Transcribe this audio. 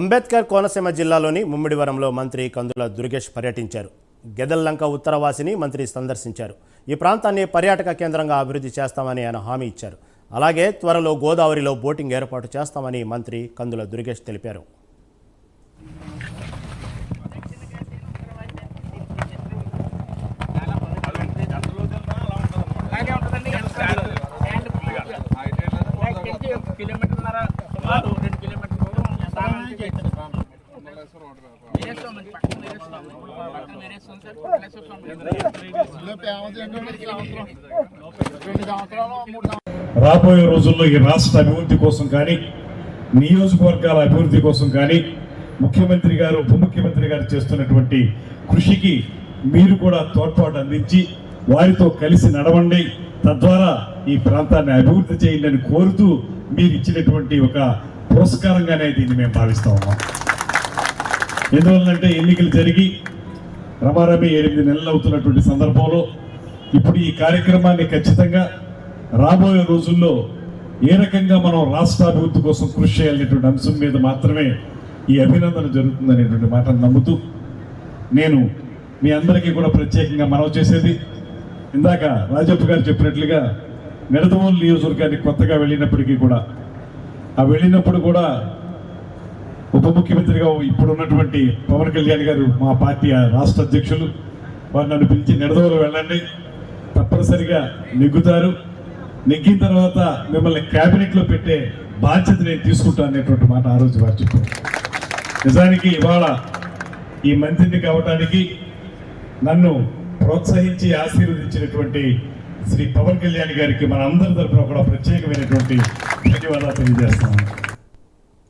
అంబేద్కర్ కోనసీమ జిల్లాలోని ముమ్మిడివరంలో మంత్రి కందుల దుర్గేష్ పర్యటించారు గెదల్లంక ఉత్తరవాసిని మంత్రి సందర్శించారు ఈ ప్రాంతాన్ని పర్యాటక కేంద్రంగా అభివృద్ధి చేస్తామని ఆయన హామీ ఇచ్చారు అలాగే త్వరలో గోదావరిలో బోటింగ్ ఏర్పాటు చేస్తామని మంత్రి కందుల దుర్గేష్ తెలిపారు కిలోమీటర్న్నర రాబోయే రోజుల్లో ఈ రాష్ట్ర అభివృద్ధి కోసం కానీ నియోజకవర్గాల అభివృద్ధి కోసం కానీ ముఖ్యమంత్రి గారు ఉప ముఖ్యమంత్రి గారు చేస్తున్నటువంటి కృషికి మీరు కూడా తోడ్పాటు అందించి వారితో కలిసి నడవండి. తద్వారా ఈ ప్రాంతాన్ని అభివృద్ధి చేయండి అని కోరుతూ మీరు ఇచ్చినటువంటి ఒక పురస్కారంగానే దీన్ని మేము భావిస్తా ఉన్నాం ఎందువల్లంటే ఎన్నికలు జరిగి రమారమి ఎనిమిది నెలలు అవుతున్నటువంటి సందర్భంలో ఇప్పుడు ఈ కార్యక్రమాన్ని ఖచ్చితంగా రాబోయే రోజుల్లో ఏ రకంగా మనం రాష్ట్ర అభివృద్ధి కోసం కృషి చేయాలనేటువంటి అంశం మీద మాత్రమే ఈ అభినందన జరుగుతుందనేటువంటి మాటను నమ్ముతూ నేను మీ అందరికీ కూడా ప్రత్యేకంగా మనవి చేసేది. ఇందాక రాజప్ప గారు చెప్పినట్లుగా నిడదవోలు నియోజకవర్గానికి కొత్తగా వెళ్ళినప్పటికీ కూడా ఆ వెళ్ళినప్పుడు కూడా ఉప ముఖ్యమంత్రిగా ఇప్పుడు ఉన్నటువంటి పవన్ కళ్యాణ్ గారు మా పార్టీ రాష్ట్ర అధ్యక్షులు వారు నన్ను పిలిచి నిడదవలు వెళ్ళండి. తప్పనిసరిగా నెగ్గుతారు. నెగ్గిన తర్వాత మిమ్మల్ని క్యాబినెట్లో పెట్టే బాధ్యత నేను తీసుకుంటాను అనేటువంటి మాట ఆ రోజు వారు చెప్పారు. నిజానికి ఇవాళ ఈ మంత్రిని కావటానికి నన్ను ప్రోత్సహించి ఆశీర్వదించినటువంటి శ్రీ పవన్ కళ్యాణ్ గారికి మన అందరి తరఫున కూడా ప్రత్యేకమైనటువంటి 萩原富田さん。